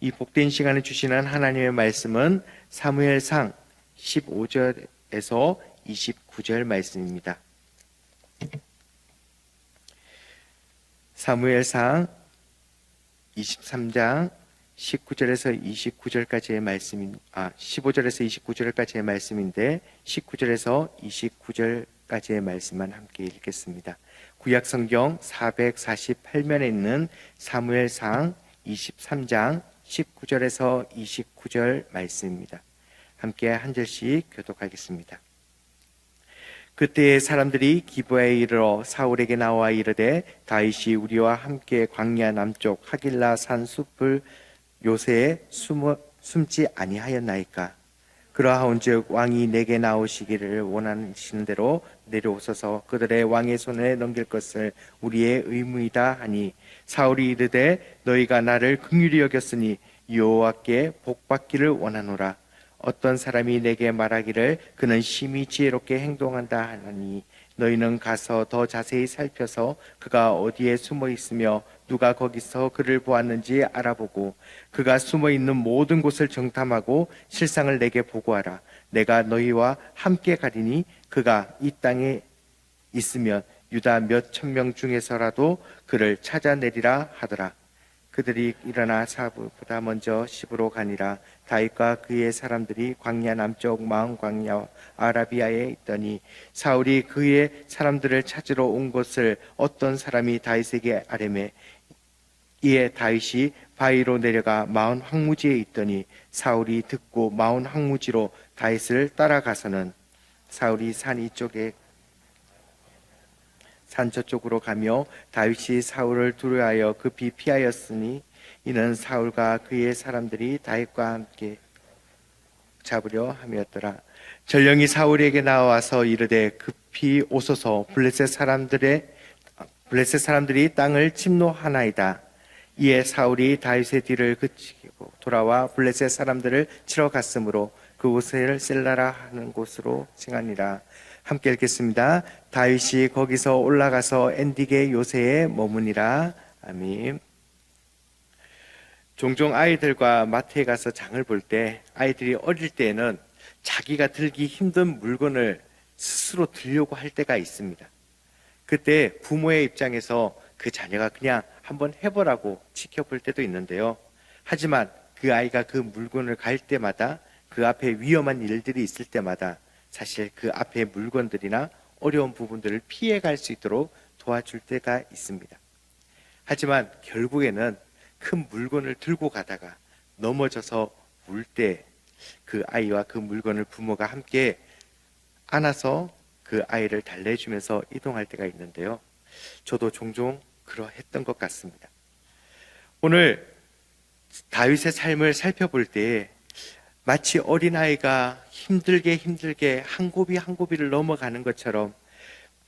이 복된 시간을 주시는 하나님의 말씀은 사무엘상 15절에서 29절 말씀입니다. 사무엘상 23장 19절에서 29절까지의 말씀, 아, 15절에서 29절까지의 말씀인데, 19절에서 29절까지의 말씀만 함께 읽겠습니다. 구약 성경 448면에 있는 사무엘상 23장 19절에서 29절 말씀입니다. 함께 한 절씩 교독하겠습니다. 그때 사람들이 기브에 이르러 사울에게 나와 이르되 다윗이 우리와 함께 광야 남쪽 하길라 산 숲을 요새에 숨어, 숨지 아니하였나이까 그러하온즉 왕이 내게 나오시기를 원하시는 대로 내려오소서. 그들의 왕의 손에 넘길 것을 우리의 의무이다 하니 사울이 이르되 너희가 나를 긍휼히 여겼으니 여호와께 복받기를 원하노라. 어떤 사람이 내게 말하기를 그는 심히 지혜롭게 행동한다 하니 너희는 가서 더 자세히 살펴서 그가 어디에 숨어 있으며 누가 거기서 그를 보았는지 알아보고 그가 숨어 있는 모든 곳을 정탐하고 실상을 내게 보고하라. 내가 너희와 함께 가리니 그가 이 땅에 있으면 유다 몇 천 명 중에서라도 그를 찾아내리라 하더라. 그들이 일어나 사부보다 먼저 시부로 가니라 다윗과 그의 사람들이 광야 남쪽 마은 광야 아라비아에 있더니 사울이 그의 사람들을 찾으러 온 것을 어떤 사람이 다윗에게 아뢰매 이에 다윗이 바위로 내려가 마은 황무지에 있더니 사울이 듣고 마은 황무지로 다윗을 따라가서는 사울이 산 이쪽에 산 저쪽으로 가며 다윗이 사울을 두려하여 급히 피하였으니 이는 사울과 그의 사람들이 다윗과 함께 잡으려 함이었더라. 전령이 사울에게 나와서 이르되 급히 오소서 블레셋 사람들의 블레셋 사람들이 땅을 침노하나이다. 이에 사울이 다윗의 뒤를 그치고 돌아와 블레셋 사람들을 치러 갔으므로 그곳을 셀라라 하는 곳으로 칭하니라. 함께 읽겠습니다. 다윗이 거기서 올라가서 엔디게 요새에 머무니라. 아멘. 종종 아이들과 마트에 가서 장을 볼 때 아이들이 어릴 때에는 자기가 들기 힘든 물건을 스스로 들려고 할 때가 있습니다. 그때 부모의 입장에서 그 자녀가 그냥 한번 해보라고 지켜볼 때도 있는데요. 하지만 그 아이가 그 물건을 갈 때마다 그 앞에 위험한 일들이 있을 때마다 사실 그 앞에 물건들이나 어려운 부분들을 피해 갈 수 있도록 도와줄 때가 있습니다. 하지만 결국에는 큰 물건을 들고 가다가 넘어져서 울 때 그 아이와 그 물건을 부모가 함께 안아서 그 아이를 달래주면서 이동할 때가 있는데요. 저도 종종 그러했던 것 같습니다. 오늘 다윗의 삶을 살펴볼 때 마치 어린아이가 힘들게 힘들게 한 고비 한 고비를 넘어가는 것처럼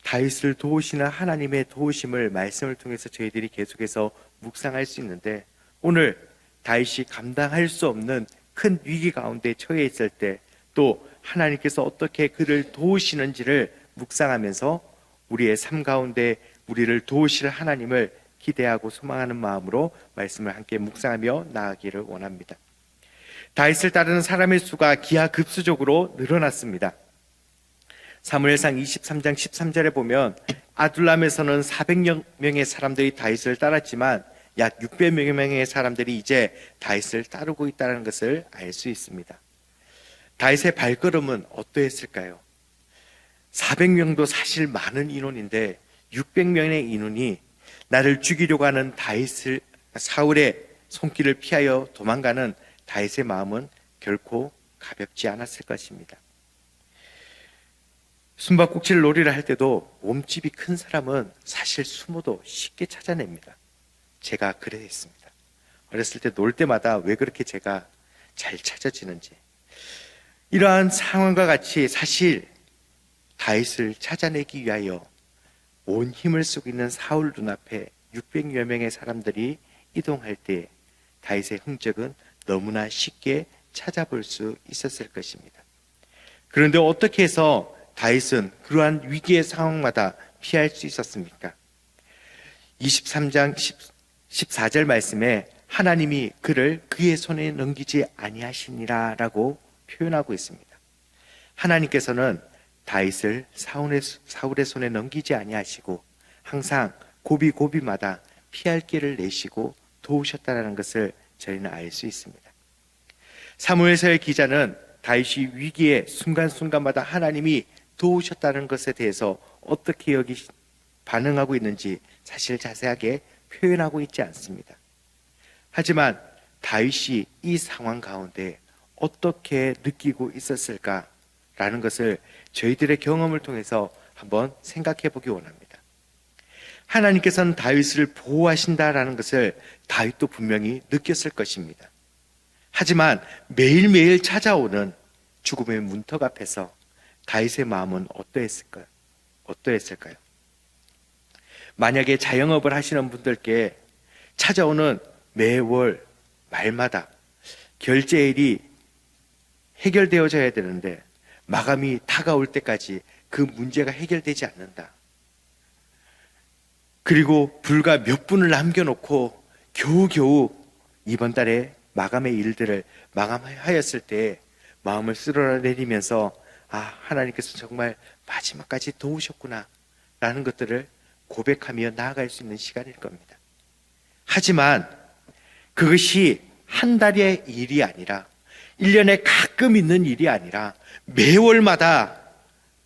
다윗을 도우시는 하나님의 도우심을 말씀을 통해서 저희들이 계속해서 묵상할 수 있는데 오늘 다윗이 감당할 수 없는 큰 위기 가운데 처해 있을 때 또 하나님께서 어떻게 그를 도우시는지를 묵상하면서 우리의 삶 가운데 우리를 도우실 하나님을 기대하고 소망하는 마음으로 말씀을 함께 묵상하며 나아가기를 원합니다. 다윗을 따르는 사람의 수가 기하급수적으로 늘어났습니다. 사무엘상 23장 13절에 보면 아둘람에서는 400명의 사람들이 다윗을 따랐지만 약 600명의 사람들이 이제 다윗을 따르고 있다는 것을 알 수 있습니다. 다윗의 발걸음은 어떠했을까요? 400명도 사실 많은 인원인데 600명의 인원이 나를 죽이려고 하는 다윗을 사울의 손길을 피하여 도망가는 다윗의 마음은 결코 가볍지 않았을 것입니다. 숨바꼭질 놀이를 할 때도 몸집이 큰 사람은 사실 숨어도 쉽게 찾아냅니다. 제가 그랬습니다. 어렸을 때 놀 때마다 왜 그렇게 제가 잘 찾아지는지. 이러한 상황과 같이 사실 다윗을 찾아내기 위하여 온 힘을 쓰고 있는 사울 눈앞에 600여 명의 사람들이 이동할 때 다윗의 흔적은 너무나 쉽게 찾아볼 수 있었을 것입니다. 그런데 어떻게 해서 다윗은 그러한 위기의 상황마다 피할 수 있었습니까? 23장 14절 말씀에 하나님이 그를 그의 손에 넘기지 아니하시니라라고 표현하고 있습니다. 하나님께서는 다윗을 사울의, 사울의 손에 넘기지 아니하시고 항상 고비 고비마다 피할 길을 내시고 도우셨다라는 것을 저희는 알 수 있습니다. 사무엘서의 기자는 다윗이 위기의 순간순간마다 하나님이 도우셨다는 것에 대해서 어떻게 여기 반응하고 있는지 사실 자세하게 표현하고 있지 않습니다. 하지만 다윗이 이 상황 가운데 어떻게 느끼고 있었을까 라는 것을 저희들의 경험을 통해서 한번 생각해 보기 원합니다. 하나님께서는 다윗을 보호하신다라는 것을 다윗도 분명히 느꼈을 것입니다. 하지만 매일매일 찾아오는 죽음의 문턱 앞에서 다윗의 마음은 어떠했을까요? 어떠했을까요? 만약에 자영업을 하시는 분들께 찾아오는 매월 말마다 결제일이 해결되어져야 되는데 마감이 다가올 때까지 그 문제가 해결되지 않는다. 그리고 불과 몇 분을 남겨놓고 겨우겨우 이번 달에 마감의 일들을 마감하였을 때 마음을 쓸어내리면서 아, 하나님께서 정말 마지막까지 도우셨구나. 라는 것들을 고백하며 나아갈 수 있는 시간일 겁니다. 하지만 그것이 한 달의 일이 아니라 1년에 가끔 있는 일이 아니라 매월마다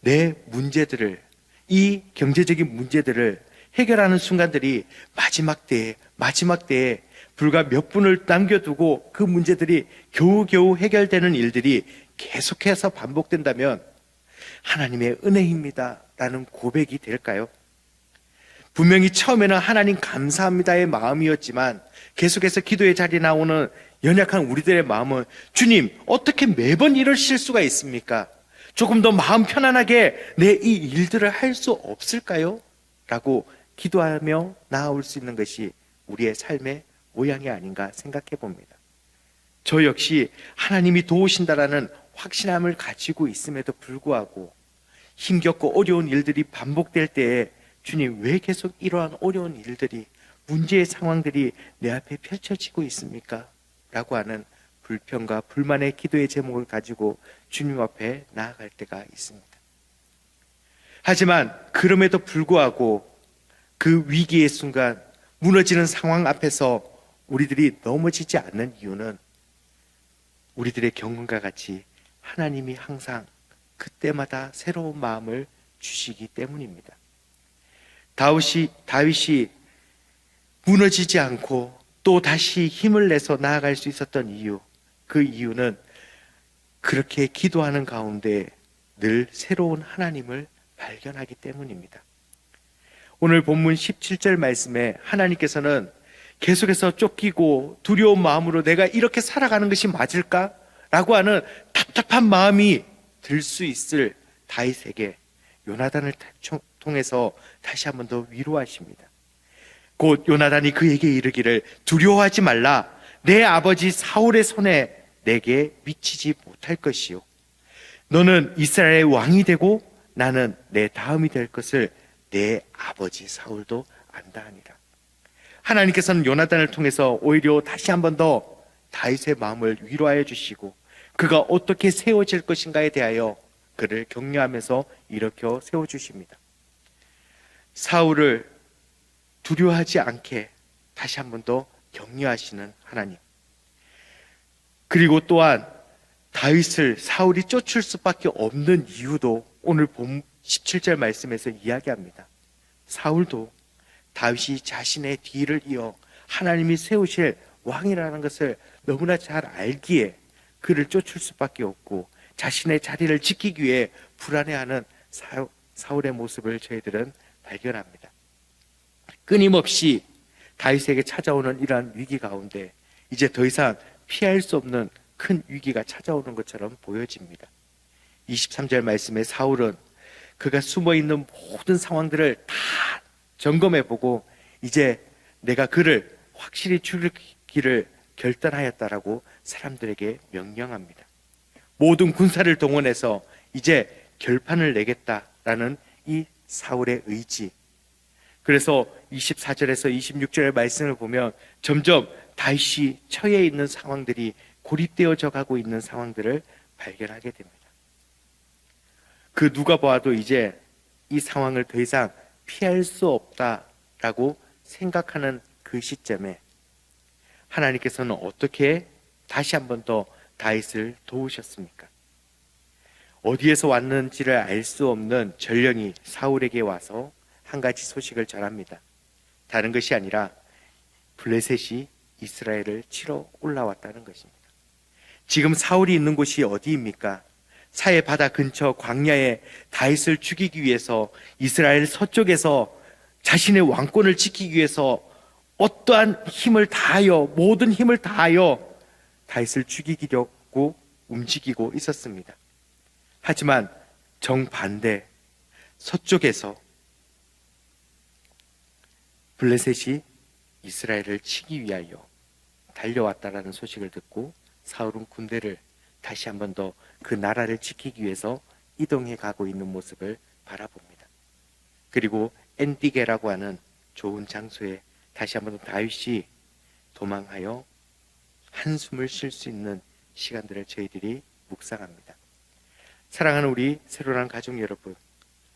내 문제들을 이 경제적인 문제들을 해결하는 순간들이 마지막 때에 마지막 때에 불과 몇 분을 남겨두고 그 문제들이 겨우겨우 해결되는 일들이 계속해서 반복된다면 하나님의 은혜입니다. 라는 고백이 될까요? 분명히 처음에는 하나님 감사합니다의 마음이었지만 계속해서 기도의 자리에 나오는 연약한 우리들의 마음은 주님, 어떻게 매번 이러실 수가 있습니까? 조금 더 마음 편안하게 내 이 일들을 할 수 없을까요? 라고 기도하며 나아올 수 있는 것이 우리의 삶의 모양이 아닌가 생각해 봅니다. 저 역시 하나님이 도우신다라는 확신함을 가지고 있음에도 불구하고 힘겹고 어려운 일들이 반복될 때에 주님 왜 계속 이러한 어려운 일들이 문제의 상황들이 내 앞에 펼쳐지고 있습니까? 라고 하는 불평과 불만의 기도의 제목을 가지고 주님 앞에 나아갈 때가 있습니다. 하지만 그럼에도 불구하고 그 위기의 순간 무너지는 상황 앞에서 우리들이 넘어지지 않는 이유는 우리들의 경험과 같이 하나님이 항상 그때마다 새로운 마음을 주시기 때문입니다. 다윗이, 다윗이 무너지지 않고 또 다시 힘을 내서 나아갈 수 있었던 이유, 그 이유는 그렇게 기도하는 가운데 늘 새로운 하나님을 발견하기 때문입니다. 오늘 본문 17절 말씀에 하나님께서는 계속해서 쫓기고 두려운 마음으로 내가 이렇게 살아가는 것이 맞을까? 라고 하는 답답한 마음이 들 수 있을 다윗에게 요나단을 통해서 다시 한 번 더 위로하십니다. 곧 요나단이 그에게 이르기를 두려워하지 말라. 내 아버지 사울의 손에 내게 미치지 못할 것이요. 너는 이스라엘의 왕이 되고 나는 내 다음이 될 것을 내 아버지 사울도 안다 하니라. 하나님께서는 요나단을 통해서 오히려 다시 한 번 더 다윗의 마음을 위로하여 주시고 그가 어떻게 세워질 것인가에 대하여 그를 격려하면서 일으켜 세워 주십니다. 사울을 두려워하지 않게 다시 한 번 더 격려하시는 하나님. 그리고 또한 다윗을 사울이 쫓을 수밖에 없는 이유도 오늘 본 17절 말씀에서 이야기합니다. 사울도 다윗이 자신의 뒤를 이어 하나님이 세우실 왕이라는 것을 너무나 잘 알기에 그를 쫓을 수밖에 없고 자신의 자리를 지키기 위해 불안해하는 사울의 모습을 저희들은 발견합니다. 끊임없이 다윗에게 찾아오는 이러한 위기 가운데 이제 더 이상 피할 수 없는 큰 위기가 찾아오는 것처럼 보여집니다. 23절 말씀에 사울은 그가 숨어 있는 모든 상황들을 다 점검해 보고 이제 내가 그를 확실히 죽이기를 결단하였다라고 사람들에게 명령합니다. 모든 군사를 동원해서 이제 결판을 내겠다라는 이 사울의 의지. 그래서 24절에서 26절의 말씀을 보면 점점 다시 처해 있는 상황들이 고립되어져 가고 있는 상황들을 발견하게 됩니다. 그 누가 보아도 이제 이 상황을 더 이상 피할 수 없다라고 생각하는 그 시점에 하나님께서는 어떻게 다시 한 번 더 다윗을 도우셨습니까? 어디에서 왔는지를 알 수 없는 전령이 사울에게 와서 한 가지 소식을 전합니다. 다른 것이 아니라 블레셋이 이스라엘을 치러 올라왔다는 것입니다. 지금 사울이 있는 곳이 어디입니까? 사해 바다 근처 광야에 다윗을 죽이기 위해서 이스라엘 서쪽에서 자신의 왕권을 지키기 위해서 어떠한 힘을 다하여 모든 힘을 다하여 다윗을 죽이려고 움직이고 있었습니다. 하지만 정반대 서쪽에서 블레셋이 이스라엘을 치기 위하여 달려왔다라는 소식을 듣고 사울은 군대를 다시 한 번 더 그 나라를 지키기 위해서 이동해 가고 있는 모습을 바라봅니다. 그리고 엔디게라고 하는 좋은 장소에 다시 한 번 더 다윗이 도망하여 한숨을 쉴 수 있는 시간들을 저희들이 묵상합니다. 사랑하는 우리 새로란 가족 여러분,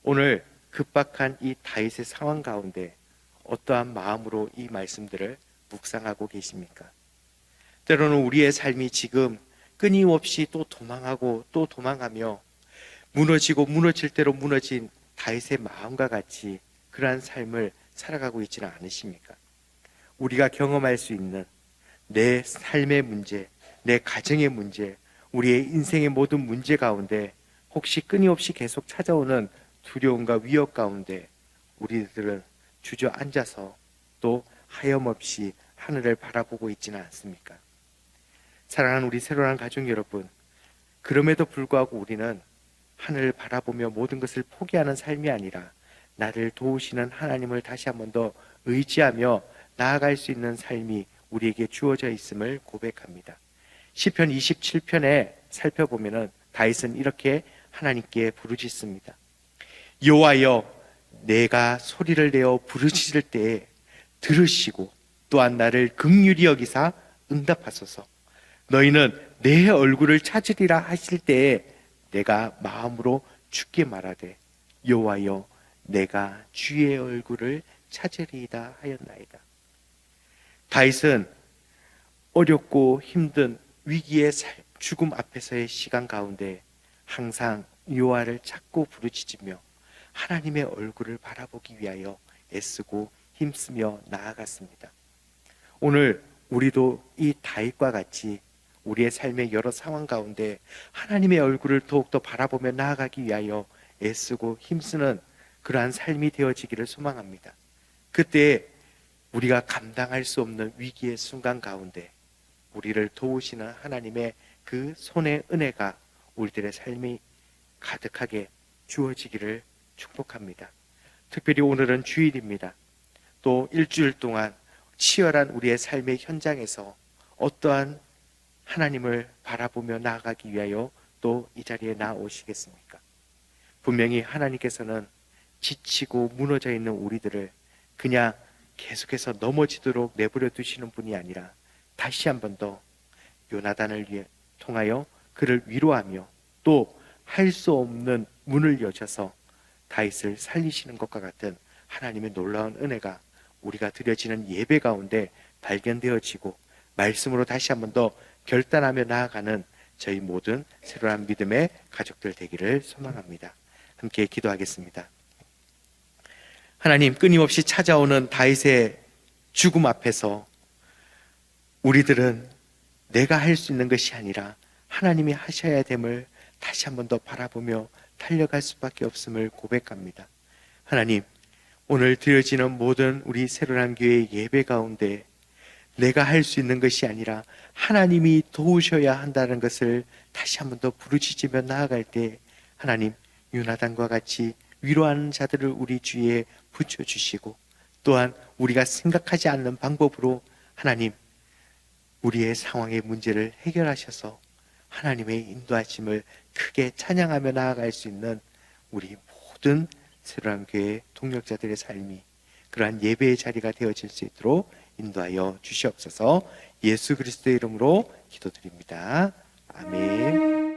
오늘 급박한 이 다윗의 상황 가운데 어떠한 마음으로 이 말씀들을 묵상하고 계십니까? 때로는 우리의 삶이 지금 끊임없이 또 도망하고 또 도망하며 무너지고 무너질 대로 무너진 다윗의 마음과 같이 그러한 삶을 살아가고 있지는 않으십니까? 우리가 경험할 수 있는 내 삶의 문제, 내 가정의 문제, 우리의 인생의 모든 문제 가운데 혹시 끊임없이 계속 찾아오는 두려움과 위협 가운데 우리들은 주저앉아서 또 하염없이 하늘을 바라보고 있지는 않습니까? 사랑하는 우리 새로운 가족 여러분, 그럼에도 불구하고 우리는 하늘을 바라보며 모든 것을 포기하는 삶이 아니라 나를 도우시는 하나님을 다시 한 번 더 의지하며 나아갈 수 있는 삶이 우리에게 주어져 있음을 고백합니다. 시편 27편에 살펴보면은 다윗은 이렇게 하나님께 부르짖습니다. 여호와여 내가 소리를 내어 부르짖을 때에 들으시고 또한 나를 극률히 여기사 응답하소서. 너희는 내 얼굴을 찾으리라 하실 때에 내가 마음으로 죽게 말하되 여호와여 내가 주의 얼굴을 찾으리이다 하였나이다. 다윗은 어렵고 힘든 위기의 죽음 앞에서의 시간 가운데 항상 여호와를 찾고 부르짖으며 하나님의 얼굴을 바라보기 위하여 애쓰고 힘쓰며 나아갔습니다. 오늘 우리도 이 다윗과 같이 우리의 삶의 여러 상황 가운데 하나님의 얼굴을 더욱더 바라보며 나아가기 위하여 애쓰고 힘쓰는 그러한 삶이 되어지기를 소망합니다. 그때 우리가 감당할 수 없는 위기의 순간 가운데 우리를 도우시는 하나님의 그 손의 은혜가 우리들의 삶이 가득하게 주어지기를 축복합니다. 특별히 오늘은 주일입니다. 또 일주일 동안 치열한 우리의 삶의 현장에서 어떠한 하나님을 바라보며 나아가기 위하여 또 이 자리에 나오시겠습니까? 분명히 하나님께서는 지치고 무너져 있는 우리들을 그냥 계속해서 넘어지도록 내버려 두시는 분이 아니라 다시 한 번 더 요나단을 위해 통하여 그를 위로하며 또 할 수 없는 문을 여셔서 다윗을 살리시는 것과 같은 하나님의 놀라운 은혜가 우리가 드려지는 예배 가운데 발견되어지고 말씀으로 다시 한번 더 결단하며 나아가는 저희 모든 새로운 믿음의 가족들 되기를 소망합니다. 함께 기도하겠습니다. 하나님 끊임없이 찾아오는 다윗의 죽음 앞에서 우리들은 내가 할 수 있는 것이 아니라 하나님이 하셔야 됨을 다시 한번 더 바라보며 달려갈 수밖에 없음을 고백합니다. 하나님, 오늘 드려지는 모든 우리 새로운 교회 예배 가운데 내가 할 수 있는 것이 아니라 하나님이 도우셔야 한다는 것을 다시 한 번 더 부르짖으며 나아갈 때 하나님 유나단과 같이 위로하는 자들을 우리 주위에 붙여 주시고 또한 우리가 생각하지 않는 방법으로 하나님 우리의 상황의 문제를 해결하셔서 하나님의 인도하심을 크게 찬양하며 나아갈 수 있는 우리 모든 새로운 교회 동력자들의 삶이 그러한 예배의 자리가 되어질 수 있도록 인도하여 주시옵소서 예수 그리스도의 이름으로 기도드립니다. 아멘.